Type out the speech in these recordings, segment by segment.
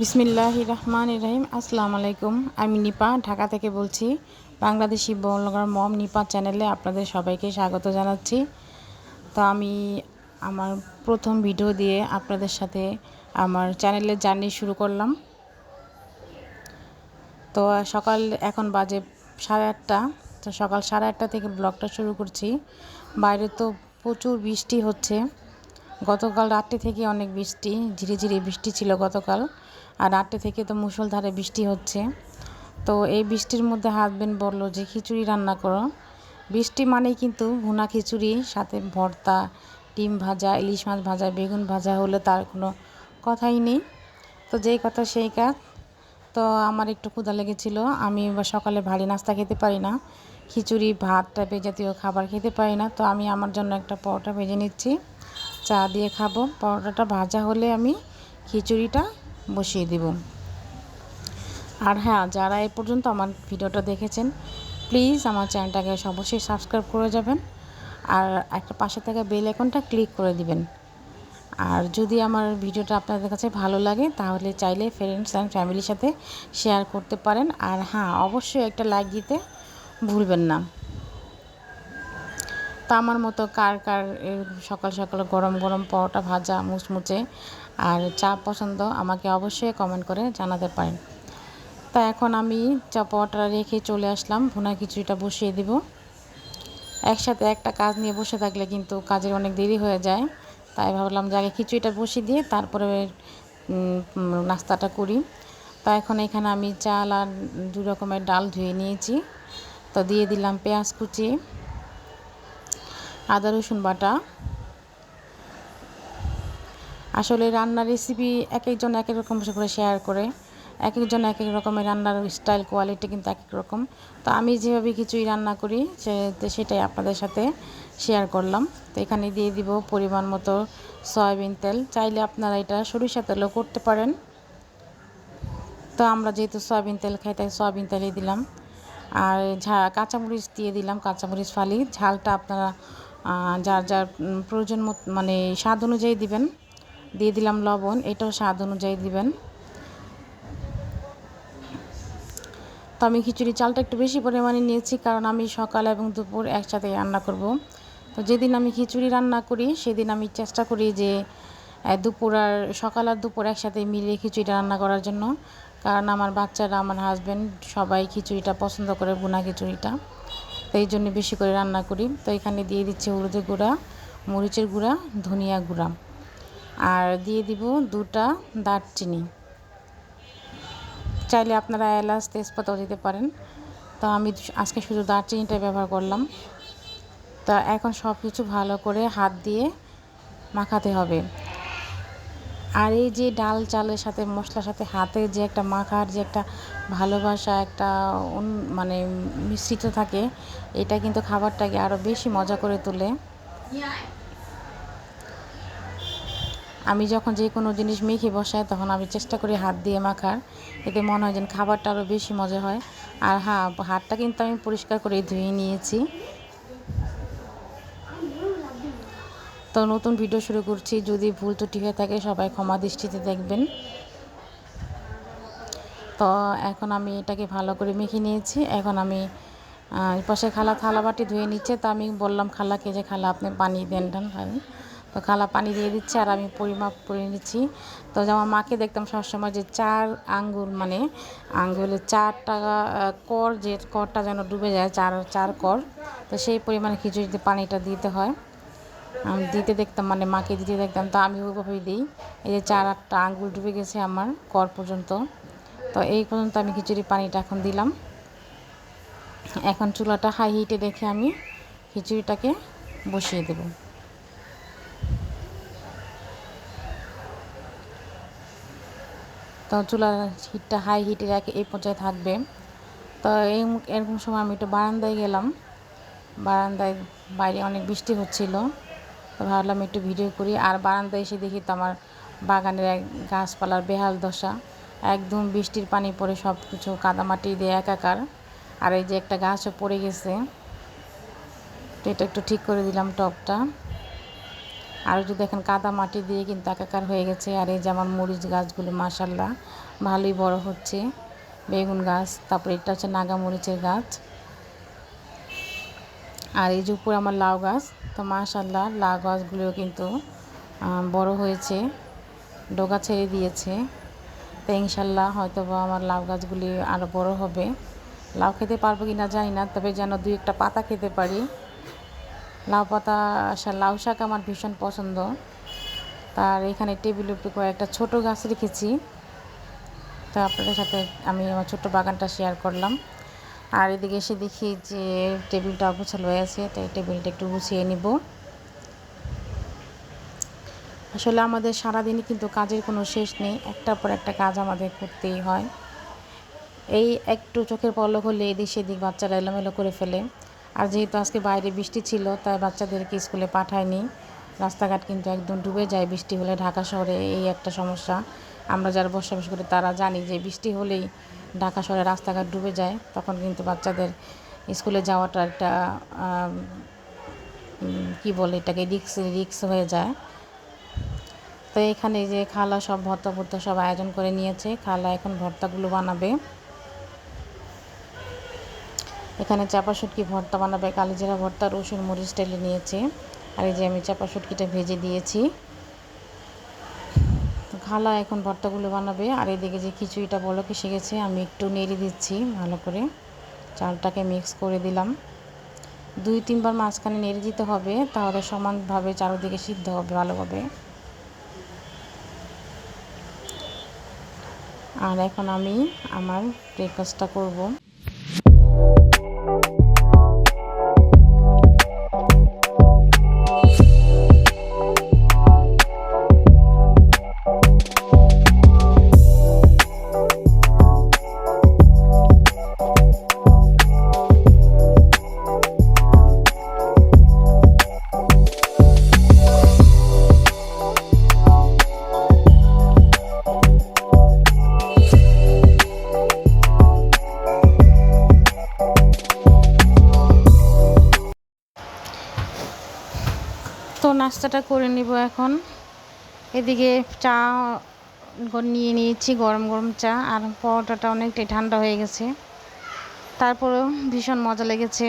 বিসমিল্লাহ রহমান রহিম। আসসালামু আলাইকুম। আমি নিপা, ঢাকা থেকে বলছি, বাংলাদেশি বলগার মম নিপা চ্যানেলে আপনাদের সবাইকে স্বাগত জানাচ্ছি। তো আমি আমার প্রথম ভিডিও দিয়ে আপনাদের সাথে আমার চ্যানেলের জার্নি শুরু করলাম। তো সকাল এখন বাজে সাড়ে আটটা। তো সকাল সাড়ে আটটা থেকে ব্লগটা শুরু করছি। বাইরে তো প্রচুর বৃষ্টি হচ্ছে। গতকাল রাত্রি থেকে অনেক বৃষ্টি ঝিরে ঝিরে বৃষ্টি ছিল গতকাল। আর রাত্রে থেকে তো মুষলধারে বৃষ্টি হচ্ছে। তো এই বৃষ্টির মধ্যে হাজবেন্ড বলল যে, খিচুড়ি রান্না করো। বৃষ্টি মানেই কিন্তু ভুনা খিচুড়ি, সাথে ভর্তা, ডিম ভাজা, ইলিশ মাছ ভাজা, বেগুন ভাজা হলে তার কোনো কথাই নেই। তো যেই কথা সেই কাজ। তো আমার একটু ক্ষুধা লেগেছিলো। আমি সকালে ভারী নাস্তা খেতে পারি না। খিচুড়ি, ভাত টাইপের জাতীয় খাবার খেতে পারি না। তো আমি আমার জন্য একটা পরোটা ভেজে নিচ্ছি। চা দিয়ে খাব। পরোটাটা ভাজা হলে আমি খিচুড়িটা বসিয়ে দেব। আর হ্যাঁ যারা এ পর্যন্ত আমার ভিডিওটা দেখেছেন, প্লিজ আমার চ্যানেলটাকে অবশ্যই সাবস্ক্রাইব করে যাবেন। আর একটা পাশে থাকা বেল আইকনটা ক্লিক করে দিবেন। আর যদি আমার ভিডিওটা আপনাদের কাছে ভালো লাগে, তাহলে চাইলে ফ্রেন্ডস অ্যান্ড ফ্যামিলির সাথে শেয়ার করতে পারেন। আর হ্যাঁ অবশ্যই একটা লাইক দিতে ভুলবেন না। তা আমার মতো কার কার সকাল সকাল গরম গরম পরোটা ভাজা, মুচমুচে আর চা পছন্দ আমাকে অবশ্যই কমেন্ট করে জানাতে পারেন। তা এখন আমি চা পরোটা রেখে চলে আসলাম। ভুনা খিচুড়িটা বসিয়ে দিব। একসাথে একটা কাজ নিয়ে বসে থাকলে কিন্তু কাজের অনেক দেরি হয়ে যায়। তাই ভাবলাম যে আগে খিচুড়িটা বসিয়ে দিয়ে তারপরে নাস্তাটা করি। তা এখন এখানে আমি চাল আর দু রকমের ডাল ধুয়ে নিয়েছি। তো দিয়ে দিলাম পেঁয়াজ কুচি। আদা, রসুন বাটা। আসলে রান্নার রেসিপি এক একজন এক এক রকম করে শেয়ার করে। এক একজন এক এক রকমের রান্নার স্টাইল কোয়ালিটি কিন্তু এক এক রকম। তো আমি যেভাবে কিছুই রান্না করি, সে সেটাই আপনাদের সাথে শেয়ার করলাম। তো এখানে দিয়ে দিব পরিমাণ মতো সয়াবিন তেল। চাইলে আপনারা এটা সরিষা তেলও করতে পারেন। তো আমরা যেহেতু সয়াবিন তেল খাই, তাই সয়াবিন তেলই দিলাম। আর ঝা, কাঁচামরিচ দিয়ে দিলাম, কাঁচামরিচ ফালি। ঝালটা আপনারা যার যার প্রয়োজন মানে স্বাদ অনুযায়ী দিবেন। দিয়ে দিলাম লবণ, এটাও স্বাদ অনুযায়ী দিবেন। তো আমি খিচুড়ি চালটা একটু বেশি পরিমাণে নিয়েছি, কারণ আমি সকাল এবং দুপুর একসাথে রান্না করব। তো যেদিন আমি খিচুড়ি রান্না করি, সেদিন আমি চেষ্টা করি যে দুপুর আর সকাল আর দুপুর একসাথে মিলিয়ে খিচুড়িটা রান্না করার জন্য। কারণ আমার বাচ্চারা, আমার হাজব্যান্ড সবাই খিচুড়িটা পছন্দ করে বোনা খিচুড়িটা। তো এই জন্য বেশি করে রান্না করি। তো এখানে দিয়ে দিচ্ছি হলুদের গুঁড়া, মরিচের গুঁড়া, ধনিয়া গুঁড়া। আর দিয়ে দিব দুটা দারচিনি। চাইলে আপনারা এলাচ, তেজপাতাও দিতে পারেন। তো আমি আজকে শুধু দারচিনিটা ব্যবহার করলাম। তা এখন সব কিছু ভালো করে হাত দিয়ে মাখাতে হবে। আর এই যে ডাল চালের সাথে, মশলার সাথে, হাতে যে একটা মাখার যে একটা ভালোবাসা, একটা মানে মিশ্রিত থাকে, এটা কিন্তু খাবারটাকে আরও বেশি মজা করে তোলে। আমি যখন যে কোনো জিনিস মেখে বসাই, তখন আমি চেষ্টা করি হাত দিয়ে মাখার। এতে মনে হয় যেন খাবারটা আরও বেশি মজা হয়। আর হ্যাঁ হাতটা কিন্তু আমি পরিষ্কার করে ধুয়ে নিয়েছি। তো নতুন ভিডিও শুরু করছি। যদি ভুল ত্রুটি হয়ে থাকে, সবাই ক্ষমা দৃষ্টিতে দেখবেন। তো এখন আমি এটাকে ভালো করে মেখে নিয়েছি। এখন আমি পাশে খালা থালা বাটি ধুয়ে নিচ্ছে। তো আমি বললাম, খালাকে যে খালা আপনি পানি দেন দেন তো খালা পানি দিয়ে দিচ্ছে আর আমি পরিমাপ করে নিচ্ছি। তো যেমন মাকে দেখতাম সবসময় যে চার আঙ্গুল মানে আঙ্গুলের চারটা কর, যে করটা যেন ডুবে যায়, চার চার কর, তো সেই পরিমাণে খিচুড়িতে পানিটা দিতে হয়। দিতে দেখতাম মানে মাকে দিতে দেখতাম, তো আমি ওইভাবেই দিই। এই যে চার আটটা আঙ্গুল ডুবে গেছে আমার কর পর্যন্ত। তো এই পর্যন্ত আমি খিচুড়ি পানিটা এখন দিলাম। এখন চুলাটা হাই হিটে রেখে আমি খিচুড়িটাকে বসিয়ে দেব। তো চুলার হিটটা হাই হিটে রেখে, এই পর্যায়ে থাকবে। তো এই এরকম সময় আমি একটু বারান্দায় গেলাম। বারান্দায় বাইরে অনেক বৃষ্টি হচ্ছিল। তো ভাবলাম একটু ভিডিও করি। আর বারান্দায় এসে দেখি তো আমার বাগানের এক গাছপালার বেহাল দশা। একদম বৃষ্টির পানি পড়ে সব কিছু কাদামাটি দিয়ে একাকার। আর এই যে একটা গাছও পড়ে গেছে। তো এটা একটু ঠিক করে দিলাম টপটা। আর যদি দেখেন কাদা মাটি দিয়ে কিন্তু একাকার হয়ে গেছে। আর এই যে আমার মরিচ গাছগুলো মাসাল্লাহ ভালোই বড় হচ্ছে। বেগুন গাছ, তারপরে এটা হচ্ছে নাগা মরিচের গাছ। আর এই যে উপরে আমার লাউ গাছ তো মাশাল্লাহ লাউ গাছগুলোও কিন্তু বড় হয়েছে, ডোগা ছেড়ে দিয়েছে। তো ইনশাল্লাহ হয়তো বা আমার লাউ গাছগুলি আরও বড় হবে। লাউ খেতে পারব কি না জানি না, তবে যেন দুই একটা পাতা খেতে পারি। লাউ পাতা লাউ শাক আমার ভীষণ পছন্দ। তার এখানে টেবিলের উপরে কয়েকটা ছোটো গাছ রেখেছি। তো আপনাদের সাথে আমি আমার ছোট্ট বাগানটা শেয়ার করলাম। আর এদিকে এসে দেখি যে টেবিলটা অগোছালো হয়ে আছে, তাই টেবিলটা একটু গুছিয়ে নিব। আসলে আমাদের সারাদিনই কিন্তু কাজের কোনো শেষ নেই, একটার পর একটা কাজ আমাদের করতেই হয়। এই একটু চোখের পলক হলে এদিক সেদিক বাচ্চারা এলোমেলো করে ফেলে। আর যেহেতু আজকে বাইরে বৃষ্টি ছিল, তাই বাচ্চাদেরকে স্কুলে পাঠায়নি। রাস্তাঘাট কিন্তু একদম ডুবে যায় বৃষ্টি হলে ঢাকা শহরে এই একটা সমস্যা। আমরা যারা বসবাস করি তারা জানি যে বৃষ্টি হলেই ঢাকা শহরে রাস্তাঘাট ডুবে যায়, তখন কিন্তু বাচ্চাদের স্কুলে যাওয়াটা একটা কি বলে এটাকে, রিক্স রিক্স হয়ে যায়। তো এখানে যে খালা সব ভর্তা ভর্তা সব আয়োজন করে নিয়েছে, খালা এখন ভর্তাগুলো বানাবে। এখানে চাপা শুটকি ভর্তা বানাবে, কালিজিরা ভর্তা, রসুন, মরিচ টেলে নিয়েছে। আর এই যে আমি চাপা শুটকিটা ভেজে দিয়েছি। খালা এখন ভর্তাগুলো বানাবে। আর এদিকে যে খিচুড়িটা বলক এসে গেছে আমি একটু নেড়ে দিচ্ছি ভালো করে। চালটাকে মিক্স করে দিলাম। দুই তিনবার মাঝখানে নেড়ে দিতে হবে, তাহলে সমানভাবে চারোদিকে সিদ্ধ হবে ভালোভাবে। আর এখন আমি আমার ব্রেকফাস্টটা করব। নাস্তাটা করে নিব এখন। এদিকে চা নিয়ে নিয়েছি, গরম গরম চা, আর পরোটাটা অনেকটাই ঠান্ডা হয়ে গেছে। তারপরেও ভীষণ মজা লেগেছে।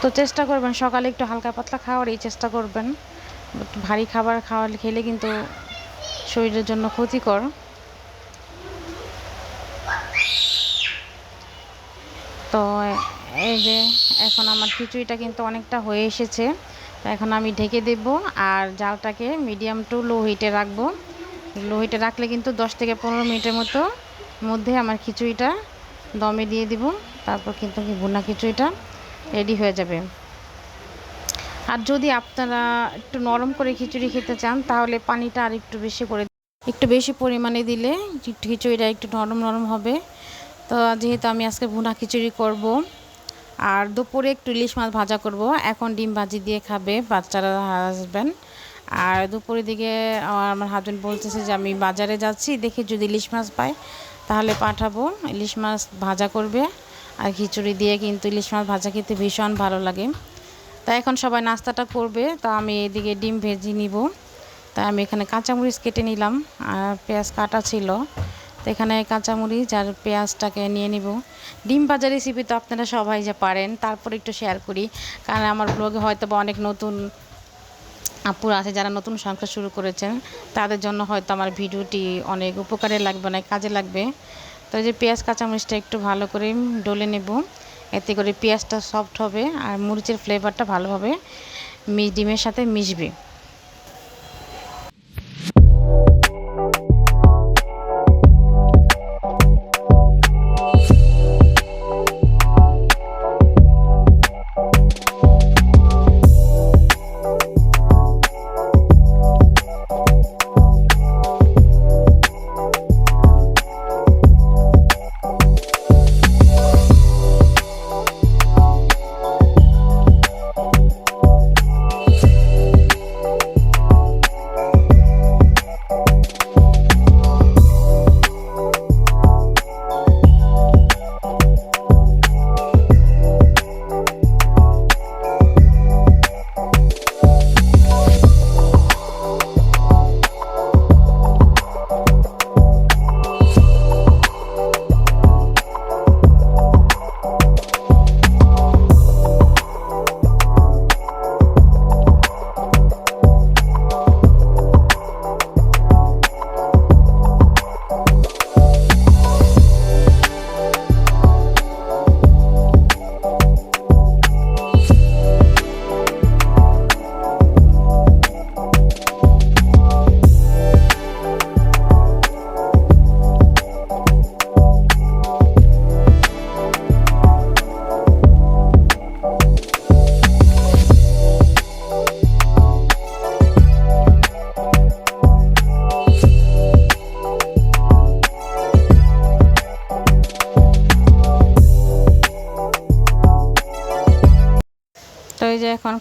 তো চেষ্টা করবেন, সকালে একটু হালকা পাতলা খাওয়ারই চেষ্টা করবেন। ভারী খাবার খাওয়া খেলে কিন্তু শরীরের জন্য ক্ষতিকর। তো এই যে, এখন আমার খিচুড়িটা কিন্তু অনেকটা হয়ে এসেছে। এখন আমি ঢেকে দেব আর জালটাকে মিডিয়াম টু লো হিটে রাখব। লো হিটে রাখলে কিন্তু দশ থেকে পনেরো মিনিটের মতো মধ্যে আমার খিচুড়িটা দমে দিয়ে দিব। তারপর কিন্তু ভুনা খিচুড়িটা রেডি হয়ে যাবে। আর যদি আপনারা একটু নরম করে খিচুড়ি খেতে চান, তাহলে পানিটা আর একটু বেশি করে একটু বেশি পরিমাণে দিলে খিচুড়িটা একটু নরম নরম হবে। তো যেহেতু আমি আজকে ভুনা খিচুড়ি করব আর দুপুরে একটু ইলিশ মাছ ভাজা করব। এখন ডিম ভাজি দিয়ে খাবে, বাচ্চারা হাসবেন। আর দুপুরের দিকে আমার হাজব্যান্ড বলতেছে যে আমি বাজারে যাচ্ছি, দেখি যদি ইলিশ মাছ পাই, তাহলে পাঠাবো। ইলিশ মাছ ভাজা করবে, আর খিচুড়ি দিয়ে কিন্তু ইলিশ মাছ ভাজা খেতে ভীষণ ভালো লাগে। তা এখন সবাই নাস্তাটা করবে, তা আমি এদিকে ডিম ভেজে নিব। তাই আমি এখানে কাঁচামরিচ কেটে নিলাম, আর পেঁয়াজ কাটা ছিল। তো এখানে কাঁচামরিচ আর পেঁয়াজটাকে নিয়ে নিব। ডিম ভাজা রেসিপি তো আপনারা সবাই যে পারেন, তারপর একটু শেয়ার করি। কারণ আমার ব্লগে হয়তো বা অনেক নতুন আপুরা আছে, যারা নতুন সংসার শুরু করেছেন, তাদের জন্য হয়তো আমার ভিডিওটি অনেক উপকারে লাগবে, অনেক কাজে লাগবে। তো যে পেঁয়াজ, কাঁচামরিচটা একটু ভালো করে ডলে নেব। এতে করে পেঁয়াজটা সফট হবে আর মরিচের ফ্লেভারটা ভালোভাবে ডিমের সাথে মিশবে।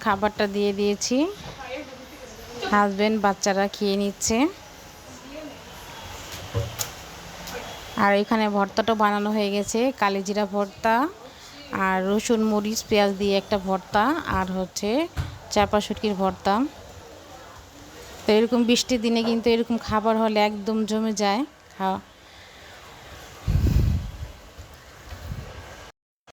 খাবারটা দিয়ে দিয়েছি। হাজবেন্ড বাচ্চারা খেয়ে নিচ্ছে। আর এখানে ভর্তাটা বানানো হয়ে গেছে, কালিজিরা ভর্তা আর রসুন, মরিচ, পেঁয়াজ দিয়ে একটা ভর্তা আর হচ্ছে চাপা শুটকির ভর্তা। তো এরকম বৃষ্টির দিনে কিন্তু এরকম খাবার হলে একদম জমে যায়। খাওয়া